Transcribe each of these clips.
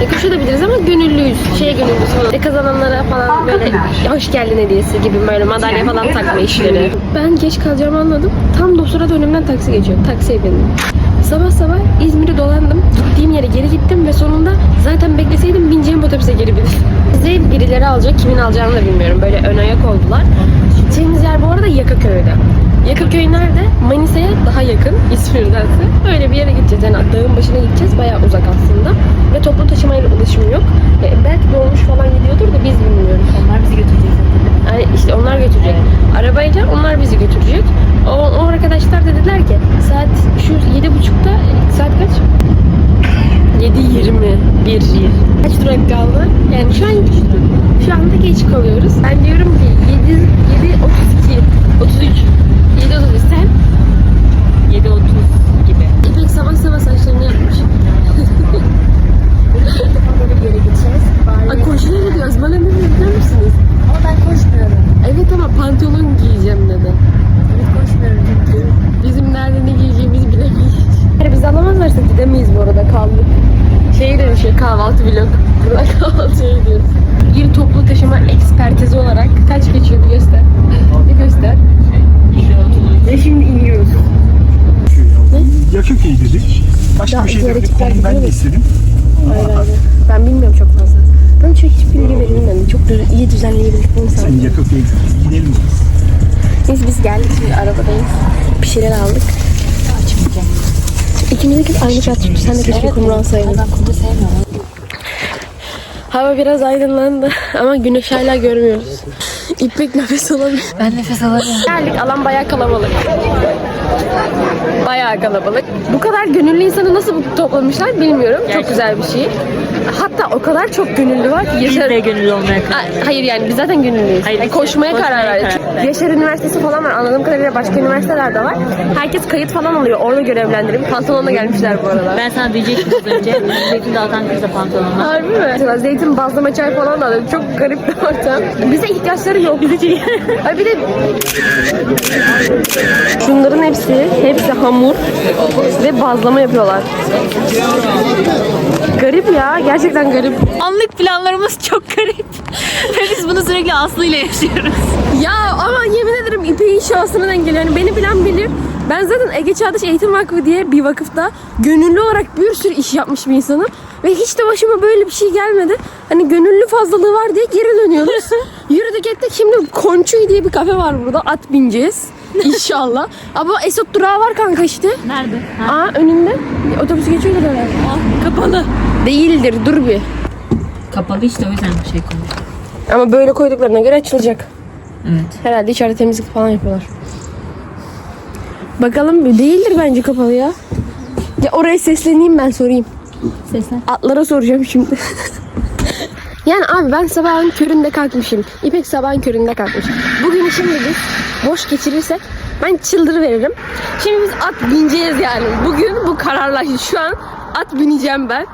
E, koşabiliriz ama gönüllüyüz. Şeye gönüllüyüz falan. E, kazananlara falan böyle hoş geldin hediyesi gibi böyle madalya falan takma işleri. Ben geç kalacağımı anladım. Tam doktora önümden taksi geçiyor. Taksiye bindim. Sabah sabah İzmir'i dolandım. Gittiğim yere geri gittim ve sonunda zaten bekleseydim bineceğim otobüse geri bindim. Bize birileri alacak, kimin alacağını da bilmiyorum. Böyle ön ayak oldular. Gideceğimiz yer bu arada Yakaköy'de. Yakaköy nerede? Manisa'ya daha yakın İzmir'dense. Öyle bir yere gideceğiz. Yani dağın başına gideceğiz. Bayağı uzak aslında. Ve toplu taşımayla ulaşım yok. E, belki dolmuş falan gidiyordur da biz bilmiyoruz. Onlar bizi götürecek. Yani işte onlar götürecek. Arabayla onlar bizi götürecek. O, o arkadaşlar da dediler ki saat şu yedi buçukta saat kaç? 7.21 Kaç durak kaldı? Yani şu an şu anda geç kalıyoruz. Ben diyorum ki 7 7 32 33 7 33 sen 7.30 gibi. İpek sabah sabah saçlarını yapmış. Böyle bir yere gideceğiz. Ay koşuya gidiyoruz. Bana ne biliyor musunuz? Ama ben koşmuyorum. Evet ama pantolon giyeceğim dedi. Evet koşmuyorum çünkü. Bizim nerede ne giyeceğimizi bilemeyiz. Eğer bizi alamazlarsa gidemeyiz bu arada kaldık. Şey de şey kahvaltı vlog. Burada kahvaltıya gidiyoruz. Bir toplu taşıma ekspertizi olarak kaç geçiyor bir göster. Bir göster. Ve şimdi iniyoruz. Yakıköy dedik. Başka Ya, bir şey dedik. ben de istedim. Hayır. Ben bilmiyorum çok fazla. Ben çok hiç bilgi verilmem. Çok düz- iyi düzenleyebildik bu insan. Sen Yakıköy'e gidelim mi? Biz biz geldik şimdi arabadayız. Bir şeyler aldık. İkimizdeki aynı kat tuttu. Sen de keşke kumru alsaydın. Ben kumda sevmiyorum. Hava biraz aydınlandı ama güneş hala görmüyoruz. İpek nefes alabilir. Ben nefes alamıyorum. Geldik alan bayağı kalabalık. Bayağı kalabalık. Bu kadar gönüllü insanı nasıl toplamışlar bilmiyorum. Çok güzel bir şey. Hatta o kadar çok gönüllü var ki Biz Yaşar... de gönüllü olmaya karar Hayır yani biz zaten gönüllüyüz. Hayır, Yani koşmaya koşmaya karar verdik. karar verdik. Yaşar Üniversitesi falan var. Anladığım kadarıyla başka üniversiteler de var. Herkes kayıt falan alıyor. Orada görevlendirip pantolonla gelmişler bu arada. Ben sana diyecektim az önce. Zeytin dağıtan kızla pantolonla. Harbi mi? Mesela zeytin bazlama çay falan da alıyor. Çok garip bir ortam. Bize ihtiyaçları yok. Bize Ay bir de şunların hepsi, hepsi hamur ve bazlama yapıyorlar. Garip ya. Gerçekten garip. Anlık planlarımız çok garip. Ve biz bunu sürekli Aslı ile yaşıyoruz. Ya ama yemin ederim İpek'in şansına denk geliyor. Yani beni bilen bilir. Ben zaten Ege Çağdaş Eğitim Vakfı diye bir vakıfta gönüllü olarak bir sürü iş yapmış bir insanım. Ve hiç de başıma böyle bir şey gelmedi. Hani gönüllü fazlalığı var diye geri dönüyoruz. Yürüdük ettik şimdi Konçuy diye bir kafe var burada. At bineceğiz. İnşallah. Ama Esot durağı var kanka işte. Nerede? Ha? Aa önünde. Otobüs geçiyordu herhalde. Kapalı. Değildir dur bir. Kapalı işte o yüzden bir şey koymuş. Ama böyle koyduklarına göre açılacak. Evet. Herhalde içeride temizlik falan yapıyorlar. Bakalım değildir bence kapalı ya. Ya oraya sesleneyim ben sorayım. Seslen. Atlara soracağım şimdi. yani abi ben sabahın köründe kalkmışım. İpek sabahın köründe kalkmış. Bugün şimdi biz boş geçirirsek ben çıldır veririm. Şimdi biz at bineceğiz yani. Bugün bu kararlaştı. Şu an at bineceğim ben.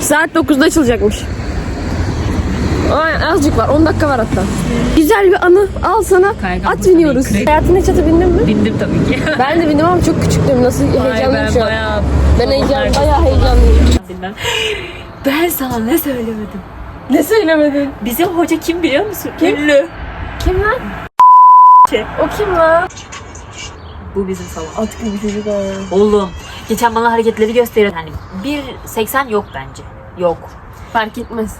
Saat 9'da açılacakmış. Ay, azıcık var. 10 dakika var hatta. Güzel bir anı. Al sana. Kaygan at biniyoruz. değil. Hayatında hiç ata bindin mi? Bindim tabii ki. Ben de bindim ama çok küçüktüm. Nasıl heyecanlıyım ben şu an. bayağı... Ben heyecan, bayağı heyecanlıyım. Ben sana ne söylemedim? Ne söylemedin? Bizim hoca kim biliyor musun? Ünlü. Kim lan? O kim lan? Bu bizim salon. At gibi çocuk o. Oğlum geçen bana hareketleri gösteriyor. Hani 1.80 yok bence. Yok. Fark etmez.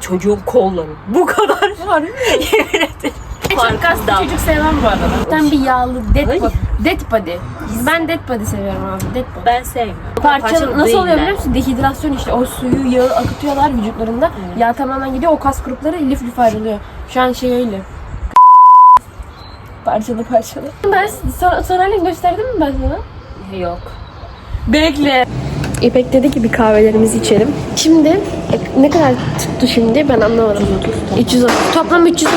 Çocuğun kolları bu kadar. Mi? Yemin ederim. Çok kaslı çocuk sevmem bu arada. Ben bir yağlı dead body. Dead body. Ben dead body seviyorum abi. Dead body. Ben sevmiyorum. Parça Parçalı nasıl oluyor değiller. biliyor musun? Dehidrasyon işte. O suyu, yağı akıtıyorlar vücutlarında. Yağ tamamen gidiyor. O kas grupları lif lif ayrılıyor. Şu an şey öyle. Parçalı parçalı. Ben son, son gösterdim mi ben sana? Yok. Bekle. İpek dedi ki bir kahvelerimizi içelim. Şimdi e, ne kadar tuttu şimdi ben anlamadım. 330. Toplam 330.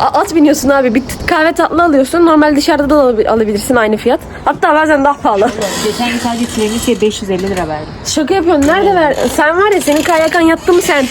A- At biniyorsun abi. Bir kahve tatlı alıyorsun. Normal dışarıda da alabi- alabilirsin aynı fiyat. Hatta bazen daha pahalı. Geçen gün sadece tiramisu'ya 550 lira verdim. Şaka yapıyorsun. Nerede ver? Sen var ya senin kayakan yattı mı sen?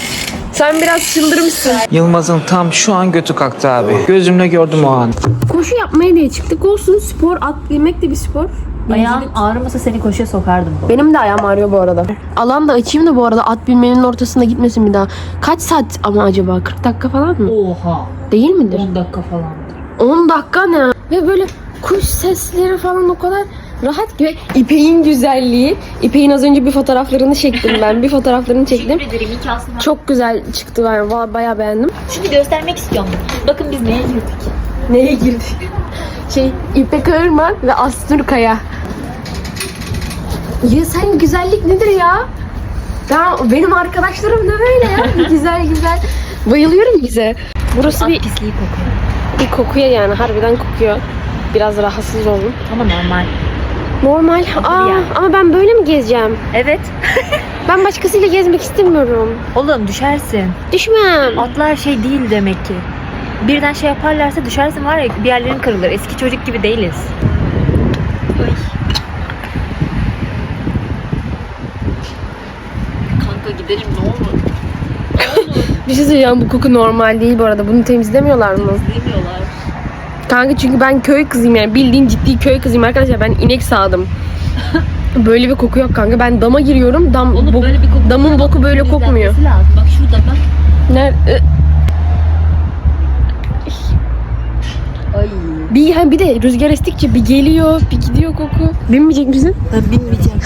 Sen biraz çıldırmışsın. Yılmaz'ın tam şu an götü kalktı abi. Gözümle gördüm o an. Koşu yapmaya diye çıktık. Olsun spor. At yemek de bir spor. Ayağın ağrımasa seni koşuya sokardım. bu. Benim de ayağım ağrıyor bu arada. Alan da açayım da bu arada at binmenin ortasında gitmesin bir daha. Kaç saat ama acaba? 40 dakika falan mı? Oha. Değil midir? 10 dakika falandır. 10 dakika ne? Ve böyle kuş sesleri falan o kadar rahat ki. İpek'in güzelliği. İpek'in az önce bir fotoğraflarını çektim ben. Bir fotoğraflarını çektim. ederim iyi ki aslında. Çok güzel çıktı ben. Bayağı beğendim. Çünkü göstermek istiyorum. Bakın biz neye girdik. Neye girdik? Şey İpek Ağırman ve Astur Kaya. Ya sen güzellik nedir ya? Ben, benim arkadaşlarım da böyle ya. güzel güzel. Bayılıyorum bize. Burası bir, pisliği kokuyor. bir kokuyor yani. Harbiden kokuyor. Biraz rahatsız oldum. Ama normal. Normal. Aa, yani. ama ben böyle mi gezeceğim? Evet. Ben başkasıyla gezmek istemiyorum. Oğlum düşersin. Düşmem. Atlar şey değil demek ki. Birden şey yaparlarsa düşersin var ya bir yerlerin kırılır. Eski çocuk gibi değiliz. Kanka gidelim ne olur. Bir şey söyleyeceğim bu koku normal değil bu arada. Bunu temizlemiyorlar mı? Demiyorlar. Kanka çünkü ben köy kızıyım yani bildiğin ciddi köy kızıyım arkadaşlar ben inek sağdım. böyle bir koku yok kanka. Ben dama giriyorum. Dam Oğlum bok- böyle bir koku. damın boku böyle kokmuyor. Lazım. Bak şurada bak. Nerede? Bir, yani bir de rüzgar estikçe bir geliyor, bir gidiyor koku. Binmeyecek misin? Ben bilmeyeceğim.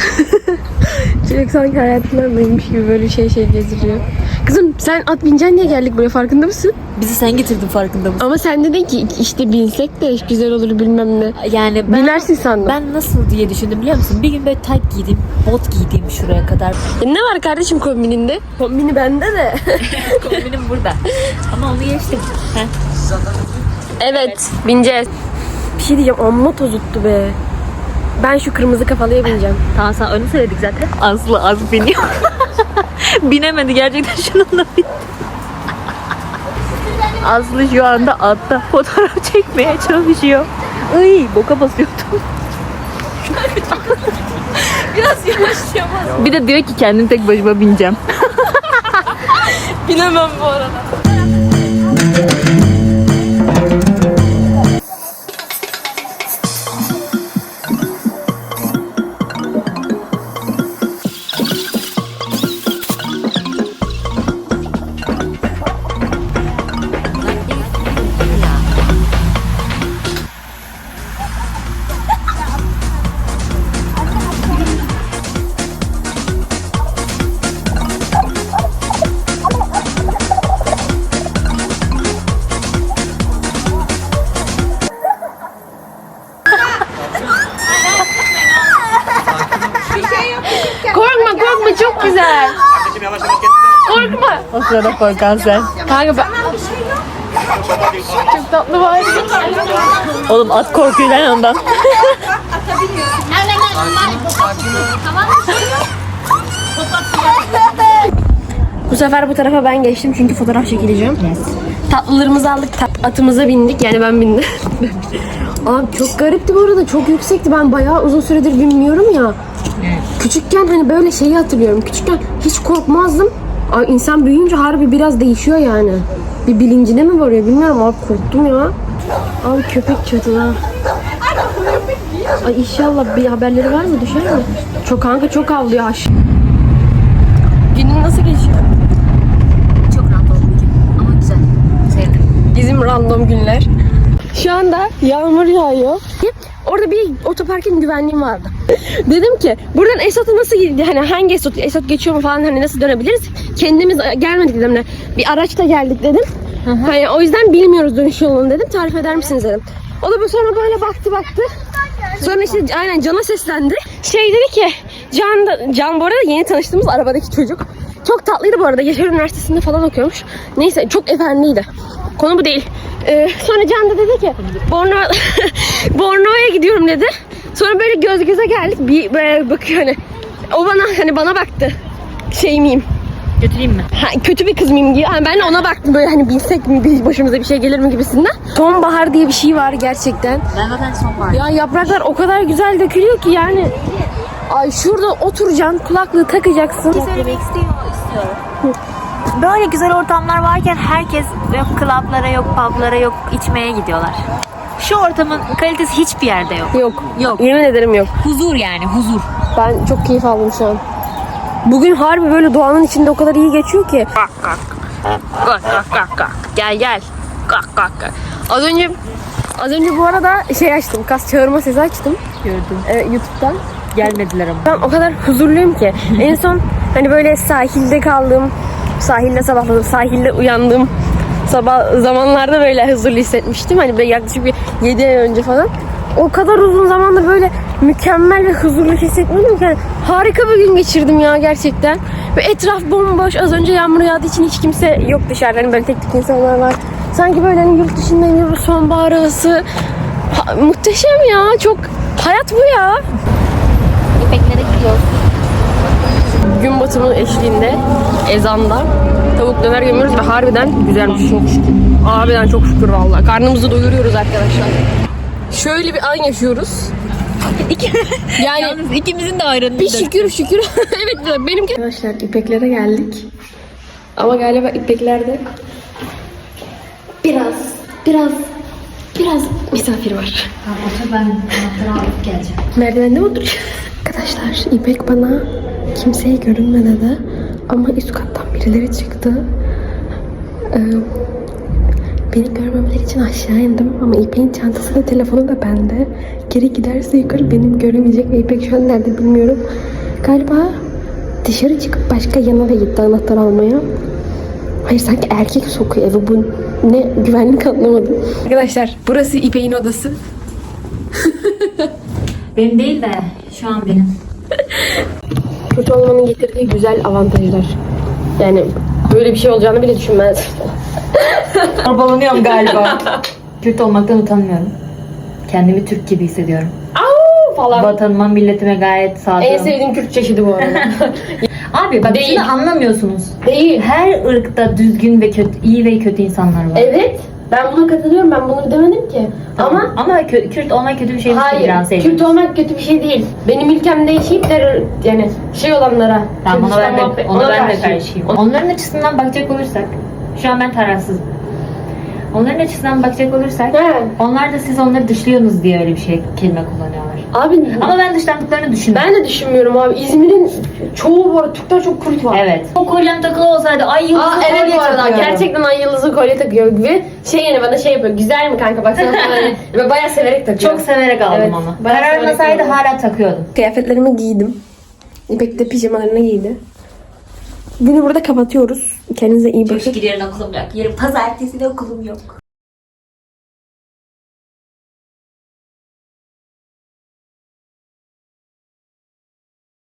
Çocuk sanki hayatından buymuş gibi böyle şey şey gezdiriyor. Kızım sen at bineceksin diye geldik buraya farkında mısın? Bizi sen getirdin farkında mısın? Ama sen dedin ki işte binsek de güzel olur bilmem ne. Yani ben Binersin sandım. ben nasıl diye düşündüm biliyor musun? Bir gün böyle tight giydim, bot giydim şuraya kadar. Ya ne var kardeşim kombininde? Kombini bende de. Kombinim burada. Ama onu geçtim. Heh. evet, bineceğiz. Bir şey diyeceğim amma tozuttu be. Ben şu kırmızı kafalıya bineceğim. Tamam sen onu söyledik zaten. Aslı az biniyor. Binemedi gerçekten şununla bin. Aslı şu anda atta fotoğraf çekmeye çalışıyor. Ay boka basıyordum. Biraz yavaşlayamaz. Bir de diyor ki kendim tek başıma bineceğim. Binemem bu arada. Çok güzel. Korkma. O sırada korkan sen. Kanka ben... Çok tatlı var. Oğlum at korkuyor lan ondan. Bu sefer bu tarafa ben geçtim çünkü fotoğraf çekileceğim. Tatlılarımızı aldık, tat- atımıza bindik. Yani ben bindim. Abi çok garipti bu arada. Çok yüksekti. Ben bayağı uzun süredir binmiyorum ya. Küçükken hani böyle şeyi hatırlıyorum. Küçükken hiç korkmazdım. Ay insan büyüyünce harbi biraz değişiyor yani. Bir bilincine mi varıyor bilmiyorum abi korktum ya. Abi köpek çatıda. Ay inşallah bir haberleri var mı düşer mi? Çok kanka çok avlıyor aş. Günün nasıl geçiyor? Çok rahat oldu bugün. Ama güzel. Sevdim. Bizim random günler. Şu anda yağmur yağıyor. Orada bir otoparkın güvenliği vardı. Dedim ki buradan Esot'a nasıl gidiyor? Hani hangi Esot, Esot geçiyor mu falan hani nasıl dönebiliriz? Kendimiz gelmedik dedim. Hani Bir araçta geldik dedim. Hani o yüzden bilmiyoruz dönüş yolunu dedim. Tarif eder misiniz dedim. O da böyle sonra böyle baktı baktı. Sonra işte aynen Can'a seslendi. Şey dedi ki Can, da, Can bu arada yeni tanıştığımız arabadaki çocuk. Çok tatlıydı bu arada. Yaşar Üniversitesi'nde falan okuyormuş. Neyse çok efendiydi. Konu bu değil. Ee, sonra Can da dedi ki Borno Borno'ya gidiyorum dedi. Sonra böyle göz göze geldik. Bir böyle bakıyor hani. O bana hani bana baktı. Şey miyim? Götüreyim mi? Ha, kötü bir kız mıyım diye. Yani ben de ona baktım böyle hani bilsek mi bir başımıza bir şey gelir mi gibisinden. Sonbahar diye bir şey var gerçekten. Ben zaten son var. Ya yapraklar o kadar güzel dökülüyor ki yani. Ay şurada oturacaksın, kulaklığı takacaksın. söylemek istiyor, istiyorum. Böyle güzel ortamlar varken herkes yok klaplara yok publara yok içmeye gidiyorlar. Şu ortamın kalitesi hiçbir yerde yok. Yok. Yok. Yemin ederim yok. Huzur yani huzur. Ben çok keyif aldım şu an. Bugün harbi böyle doğanın içinde o kadar iyi geçiyor ki. Kalk kalk. Kalk kalk kalk kalk. Gel gel. Kalk kalk kalk. Az önce az önce bu arada şey açtım. Kas çağırma sesi açtım. Gördüm. e, YouTube'dan. Gelmediler ama. Ben o kadar huzurluyum ki. en son hani böyle sahilde kaldım. Sahilde sabahladım. Sahilde uyandım. Sabah zamanlarda böyle huzurlu hissetmiştim. Hani böyle yaklaşık bir 7 ay önce falan. O kadar uzun zamandır böyle mükemmel ve huzurlu hissetmiyordum ki. Yani harika bir gün geçirdim ya gerçekten. Ve etraf bomboş. Az önce yağmur yağdığı için hiç kimse yok dışarıda. Hani böyle tek tek insanlar var. Sanki böyle hani yurt dışında bir sonbahar havası. Ha- muhteşem ya. Çok hayat bu ya. Gün batımı eşliğinde ezanda tavuk döner gömüyoruz ve harbiden güzelmiş çok şükür. Harbiden çok şükür vallahi. Karnımızı doyuruyoruz arkadaşlar. Şöyle bir an yaşıyoruz. yani Yalnız ikimizin de ayranını bir şükür şükür. evet benimki. Arkadaşlar ipeklere geldik. Ama galiba ipeklerde biraz biraz biraz misafir var. Otur ben anahtarı alıp geleceğim. Merdivende mi oturuyor? Arkadaşlar İpek bana kimseye görünme dedi. Ama üst kattan birileri çıktı. Ee, beni görmemeleri için aşağı indim. Ama İpek'in çantası da telefonu da bende. Geri giderse yukarı benim göremeyecek. Ve İpek şu an nerede bilmiyorum. Galiba dışarı çıkıp başka yana da gitti anahtar almaya. Hayır sanki erkek sokuyor eve. Bu ne güvenlik anlamadım. Arkadaşlar burası İpek'in odası. Benim değil de şu an benim. Kötü olmanın getirdiği güzel avantajlar. Yani böyle bir şey olacağını bile düşünmez. Zorbalanıyorum galiba. Kürt olmaktan utanmıyorum. Kendimi Türk gibi hissediyorum. Au falan. Vatanıma, milletime gayet sadığım. En sevdiğim Kürt çeşidi bu arada. Abi bak Değil. şunu anlamıyorsunuz. Değil. Her ırkta düzgün ve kötü, iyi ve kötü insanlar var. Evet. Ben buna katılıyorum. Ben bunu demedim ki. Ama ama kö- Kürt olmak kötü bir şey değil. hayır. İran. Kürt olmak kötü bir şey değil. Benim ülkemde yaşayıp terör yani şey olanlara. Tamam ona ben de, Kürdistan muhabbet- ona ben de karşıyım. karşıyım. Onların açısından bakacak olursak, şu an ben tarafsızım. Onların açısından bakacak olursak, He. onlar da siz onları dışlıyorsunuz diye öyle bir şey kelime kullanıyorlar. Abi Ama ben dışlandıklarını düşünmüyorum. ben de düşünmüyorum abi. İzmir'in çoğu bu arada Türkler çok Kürt var. Evet. O kolyem takılı olsaydı ay yıldızı Aa evet kolye bu arada gerçekten ay yıldızı kolye takıyor ve şey yani bana şey yapıyor güzel mi kanka baksana falan hani ve bayağı severek takıyor. Çok severek aldım Evet, onu. bayağı Kararmasaydı aldım. hala takıyordum. Kıyafetlerimi giydim. İpek de pijamalarını giydi. Günü burada kapatıyoruz. Kendinize iyi bakın. yarın okulum yok. Yarın pazartesi de okulum yok.